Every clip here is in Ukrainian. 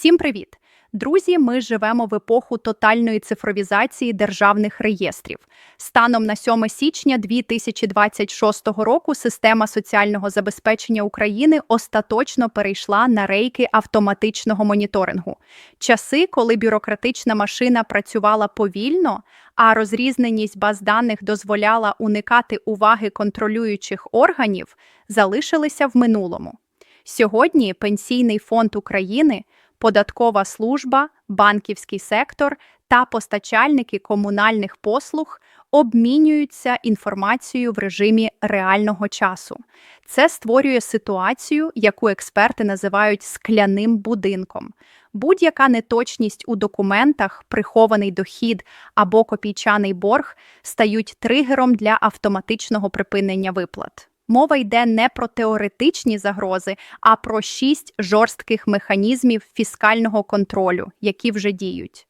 Всім привіт! Друзі, ми живемо в епоху тотальної цифровізації державних реєстрів. Станом на 7 січня 2026 року система соціального забезпечення України остаточно перейшла на рейки автоматичного моніторингу. Часи, коли бюрократична машина працювала повільно, а розрізненість баз даних дозволяла уникати уваги контролюючих органів, залишилися в минулому. Сьогодні Пенсійний фонд України податкова служба, банківський сектор та постачальники комунальних послуг обмінюються інформацією в режимі реального часу. Це створює ситуацію, яку експерти називають скляним будинком. Будь-яка неточність у документах, прихований дохід або копійчаний борг стають тригером для автоматичного припинення виплат. Мова йде не про теоретичні загрози, а про шість жорстких механізмів фіскального контролю, які вже діють.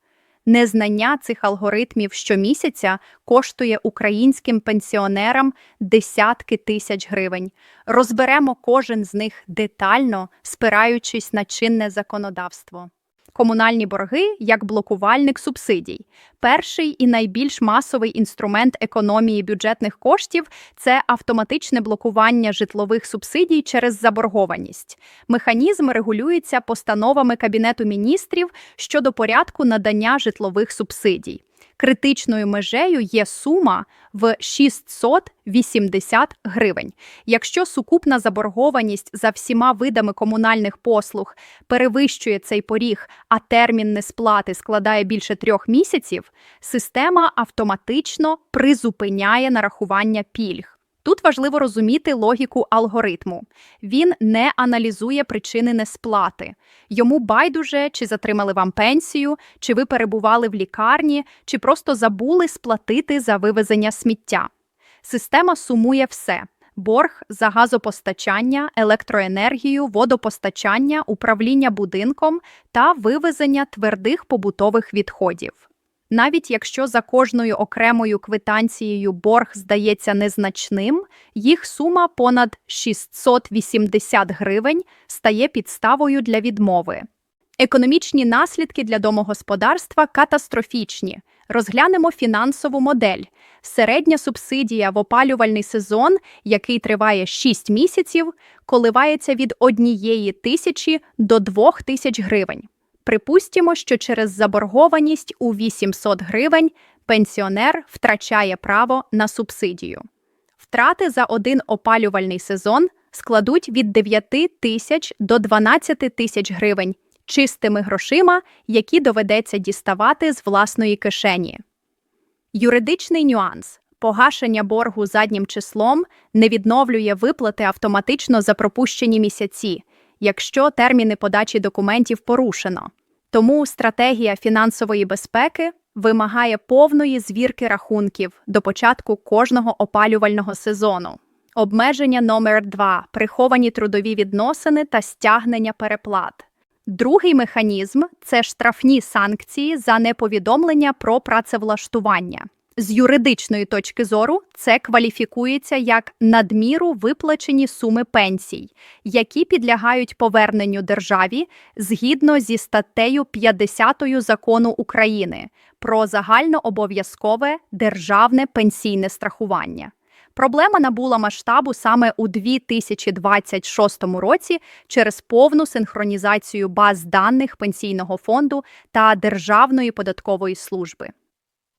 Незнання цих алгоритмів щомісяця коштує українським пенсіонерам десятки тисяч гривень. Розберемо кожен з них детально, спираючись на чинне законодавство. Комунальні борги як блокувальник субсидій. Перший і найбільш масовий інструмент економії бюджетних коштів це автоматичне блокування житлових субсидій через заборгованість. Механізм регулюється постановами Кабінету міністрів щодо порядку надання житлових субсидій. Критичною межею є сума в 680 гривень. Якщо сукупна заборгованість за всіма видами комунальних послуг перевищує цей поріг, а термін несплати складає більше трьох місяців, система автоматично призупиняє нарахування пільг. Тут важливо розуміти логіку алгоритму. Він не аналізує причини несплати. Йому байдуже, чи затримали вам пенсію, чи ви перебували в лікарні, чи просто забули сплатити за вивезення сміття. Система сумує все. Борг за газопостачання, електроенергію, водопостачання, управління будинком та вивезення твердих побутових відходів. Навіть якщо за кожною окремою квитанцією борг здається незначним, їх сума понад 680 гривень стає підставою для відмови. Економічні наслідки для домогосподарства катастрофічні. Розглянемо фінансову модель. Середня субсидія в опалювальний сезон, який триває 6 місяців, коливається від 1 тисячі до 2 тисяч гривень. Припустімо, що через заборгованість у 800 гривень пенсіонер втрачає право на субсидію. Втрати за один опалювальний сезон складуть від 9 тисяч до 12 тисяч гривень чистими грошима, які доведеться діставати з власної кишені. Юридичний нюанс. Погашення боргу заднім числом не відновлює виплати автоматично за пропущені місяці, якщо терміни подачі документів порушено. Тому стратегія фінансової безпеки вимагає повної звірки рахунків до початку кожного опалювального сезону. Обмеження номер 2 приховані трудові відносини та стягнення переплат. Другий механізм це штрафні санкції за неповідомлення про працевлаштування. З юридичної точки зору це кваліфікується як надміру виплачені суми пенсій, які підлягають поверненню державі згідно зі статтею 50 закону України про загальнообов'язкове державне пенсійне страхування. Проблема набула масштабу саме у 2026 році через повну синхронізацію баз даних пенсійного фонду та Державної податкової служби.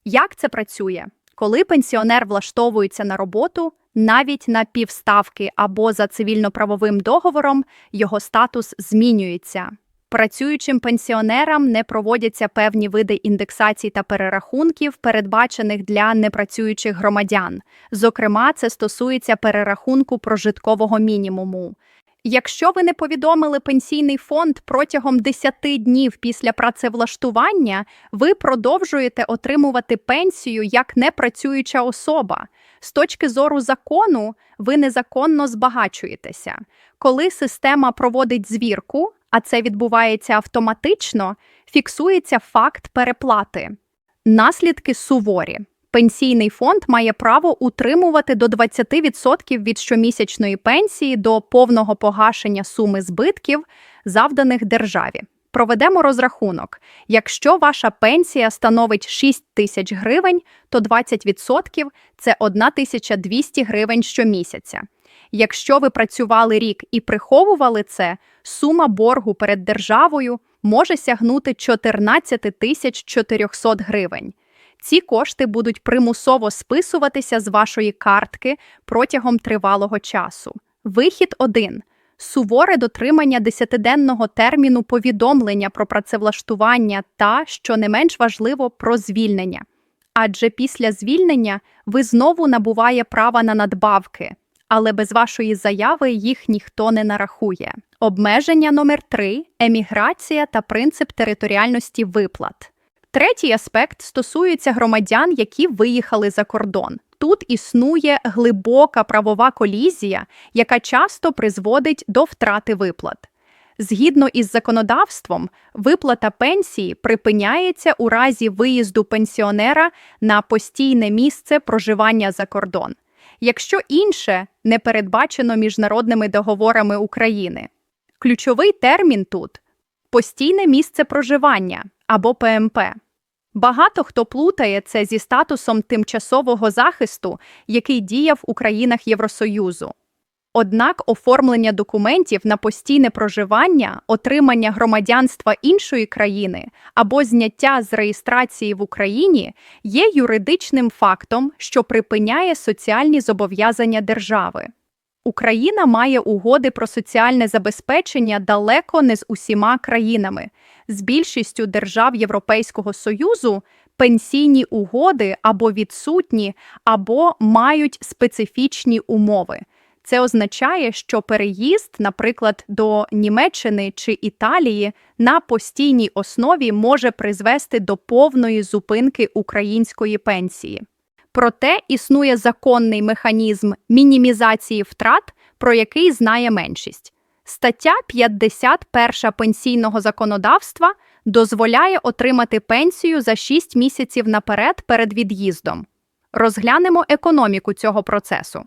Як це працює? Коли пенсіонер влаштовується на роботу, навіть на півставки або за цивільно-правовим договором, його статус змінюється. Працюючим пенсіонерам не проводяться певні види індексацій та перерахунків, передбачених для непрацюючих громадян. Зокрема, це стосується перерахунку прожиткового мінімуму. Якщо ви не повідомили пенсійний фонд протягом 10 днів після працевлаштування, ви продовжуєте отримувати пенсію як непрацююча особа. З точки зору закону, ви незаконно збагачуєтеся. Коли система проводить звірку, а це відбувається автоматично, фіксується факт переплати. Наслідки суворі. Пенсійний фонд має право утримувати до 20% від щомісячної пенсії до повного погашення суми збитків, завданих державі. Проведемо розрахунок. Якщо ваша пенсія становить 6 тисяч гривень, то 20% – це 1200 гривень щомісяця. Якщо ви працювали рік і приховували це, сума боргу перед державою може сягнути 14 тисяч 400 гривень. Ці кошти будуть примусово списуватися з вашої картки протягом тривалого часу. Вихід 1. Суворе дотримання десятиденного терміну повідомлення про працевлаштування та, що не менш важливо, про звільнення. Адже після звільнення ви знову набуває права на надбавки, але без вашої заяви їх ніхто не нарахує. Обмеження номер 3 еміграція та принцип територіальності виплат. Третій аспект стосується громадян, які виїхали за кордон. Тут існує глибока правова колізія, яка часто призводить до втрати виплат. Згідно із законодавством, виплата пенсії припиняється у разі виїзду пенсіонера на постійне місце проживання за кордон, якщо інше не передбачено міжнародними договорами України. Ключовий термін тут постійне місце проживання або ПМП. Багато хто плутає це зі статусом тимчасового захисту, який діяв у країнах Євросоюзу. Однак оформлення документів на постійне проживання, отримання громадянства іншої країни або зняття з реєстрації в Україні є юридичним фактом, що припиняє соціальні зобов'язання держави. Україна має угоди про соціальне забезпечення далеко не з усіма країнами. З більшістю держав Європейського Союзу пенсійні угоди або відсутні, або мають специфічні умови. Це означає, що переїзд, наприклад, до Німеччини чи Італії на постійній основі може призвести до повної зупинки української пенсії. Проте існує законний механізм мінімізації втрат, про який знає меншість. Стаття 51 пенсійного законодавства дозволяє отримати пенсію за 6 місяців наперед перед від'їздом. Розглянемо економіку цього процесу.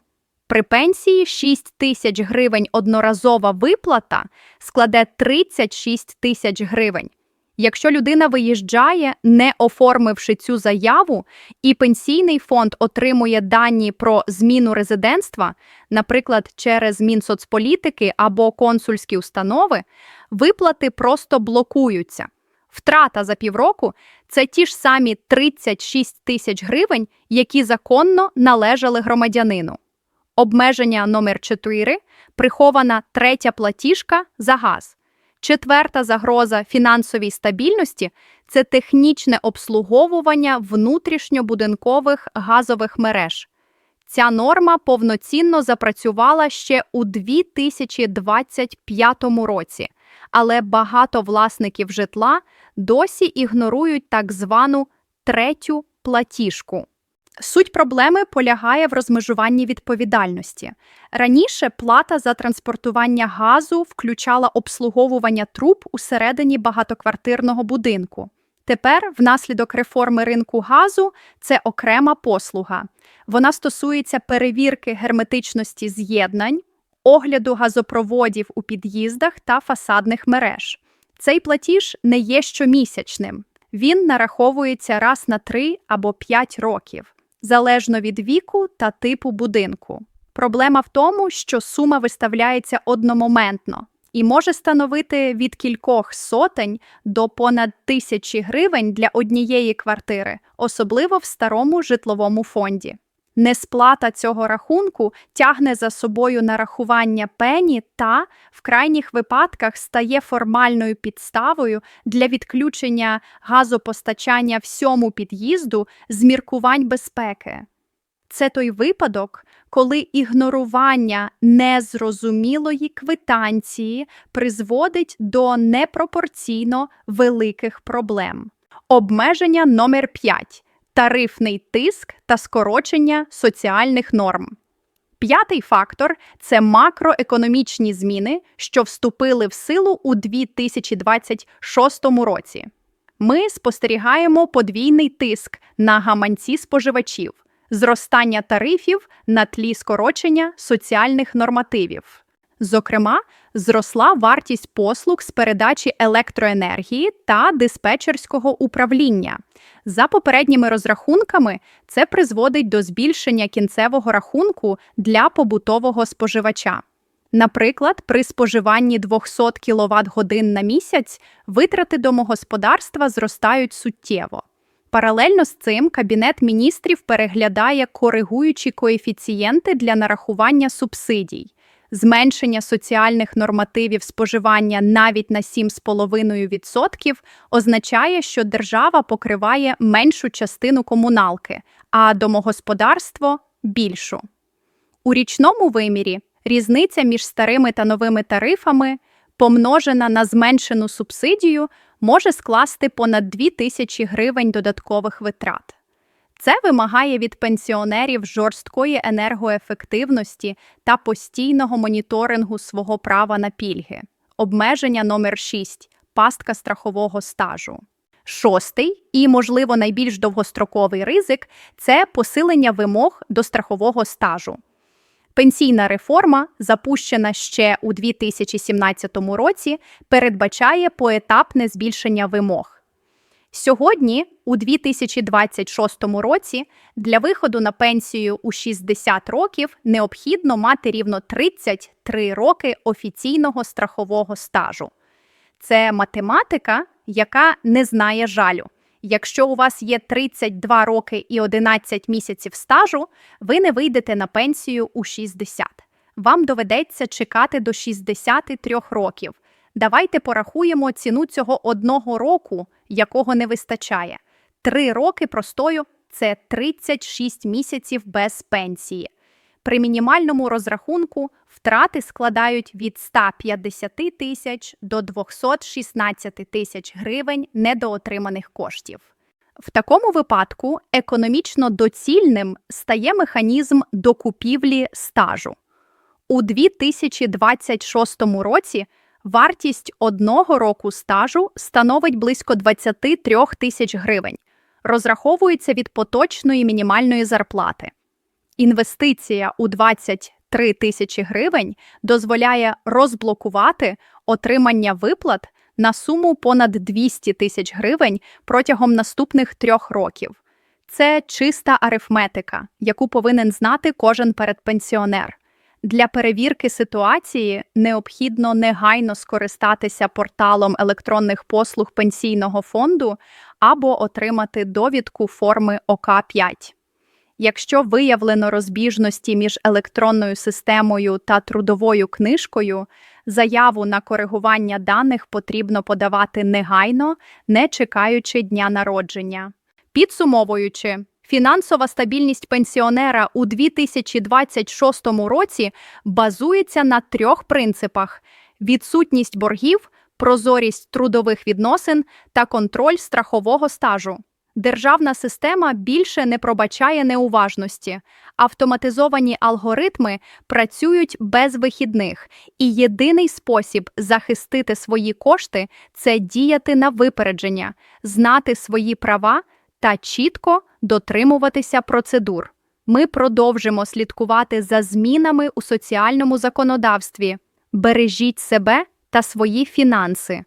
При пенсії 6 тисяч гривень одноразова виплата складе 36 тисяч гривень. Якщо людина виїжджає, не оформивши цю заяву, і пенсійний фонд отримує дані про зміну резидентства, наприклад, через Мінсоцполітики або консульські установи, виплати просто блокуються. Втрата за півроку це ті ж самі 36 тисяч гривень, які законно належали громадянину. Обмеження номер 4 прихована третя платіжка за газ. Четверта загроза фінансовій стабільності це технічне обслуговування внутрішньобудинкових газових мереж. Ця норма повноцінно запрацювала ще у 2025 році, але багато власників житла досі ігнорують так звану третю платіжку. Суть проблеми полягає в розмежуванні відповідальності. Раніше плата за транспортування газу включала обслуговування труб усередині багатоквартирного будинку. Тепер, внаслідок реформи ринку газу, це окрема послуга. Вона стосується перевірки герметичності з'єднань, огляду газопроводів у під'їздах та фасадних мереж. Цей платіж не є щомісячним. Він нараховується раз на 3 або 5 років залежно від віку та типу будинку. Проблема в тому, що сума виставляється одномоментно і може становити від кількох сотень до понад тисячі гривень для однієї квартири, особливо в старому житловому фонді. Несплата цього рахунку тягне за собою нарахування пені та, в крайніх випадках, стає формальною підставою для відключення газопостачання всьому під'їзду з міркувань безпеки. Це той випадок, коли ігнорування незрозумілої квитанції призводить до непропорційно великих проблем. Обмеження номер 5 тарифний тиск та скорочення соціальних норм. П'ятий фактор це макроекономічні зміни, що вступили в силу у 2026 році. Ми спостерігаємо подвійний тиск на гаманці споживачів, зростання тарифів на тлі скорочення соціальних нормативів. Зокрема, зросла вартість послуг з передачі електроенергії та диспетчерського управління. За попередніми розрахунками, це призводить до збільшення кінцевого рахунку для побутового споживача. Наприклад, при споживанні 200 кВт годин на місяць витрати домогосподарства зростають суттєво. Паралельно з цим Кабінет міністрів переглядає коригуючі коефіцієнти для нарахування субсидій. Зменшення соціальних нормативів споживання навіть на 7,5% означає, що держава покриває меншу частину комуналки, а домогосподарство більшу. У річному вимірі різниця між старими та новими тарифами, помножена на зменшену субсидію, може скласти понад 2 тисячі гривень додаткових витрат. Це вимагає від пенсіонерів жорсткої енергоефективності та постійного моніторингу свого права на пільги. Обмеження номер 6 пастка страхового стажу. Шостий і, можливо, найбільш довгостроковий ризик це посилення вимог до страхового стажу. Пенсійна реформа, запущена ще у 2017 році, передбачає поетапне збільшення вимог. Сьогодні, у 2026 році, для виходу на пенсію у 60 років необхідно мати рівно 33 роки офіційного страхового стажу. Це математика, яка не знає жалю. Якщо у вас є 32 роки і 11 місяців стажу, ви не вийдете на пенсію у 60. Вам доведеться чекати до 63 років. Давайте порахуємо ціну цього одного року, якого не вистачає. Три роки простою це 36 місяців без пенсії. При мінімальному розрахунку втрати складають від 150 тисяч до 216 тисяч гривень недоотриманих коштів. В такому випадку економічно доцільним стає механізм докупівлі стажу. У 2026 році вартість одного року стажу становить близько 23 тисяч гривень, розраховується від поточної мінімальної зарплати. Інвестиція у 23 тисячі гривень дозволяє розблокувати отримання виплат на суму понад 200 тисяч гривень протягом наступних трьох років. Це чиста арифметика, яку повинен знати кожен передпенсіонер. Для перевірки ситуації необхідно негайно скористатися порталом електронних послуг пенсійного фонду або отримати довідку форми ОК5. Якщо виявлено розбіжності між електронною системою та трудовою книжкою, заяву на коригування даних потрібно подавати негайно, не чекаючи дня народження. Підсумовуючи, фінансова стабільність пенсіонера у 2026 році базується на трьох принципах: відсутність боргів, прозорість трудових відносин та контроль страхового стажу. Державна система більше не пробачає неуважності, автоматизовані алгоритми працюють без вихідних, і єдиний спосіб захистити свої кошти це діяти на випередження, знати свої права та чітко дотримуватися процедур. Ми продовжимо слідкувати за змінами у соціальному законодавстві. Бережіть себе та свої фінанси.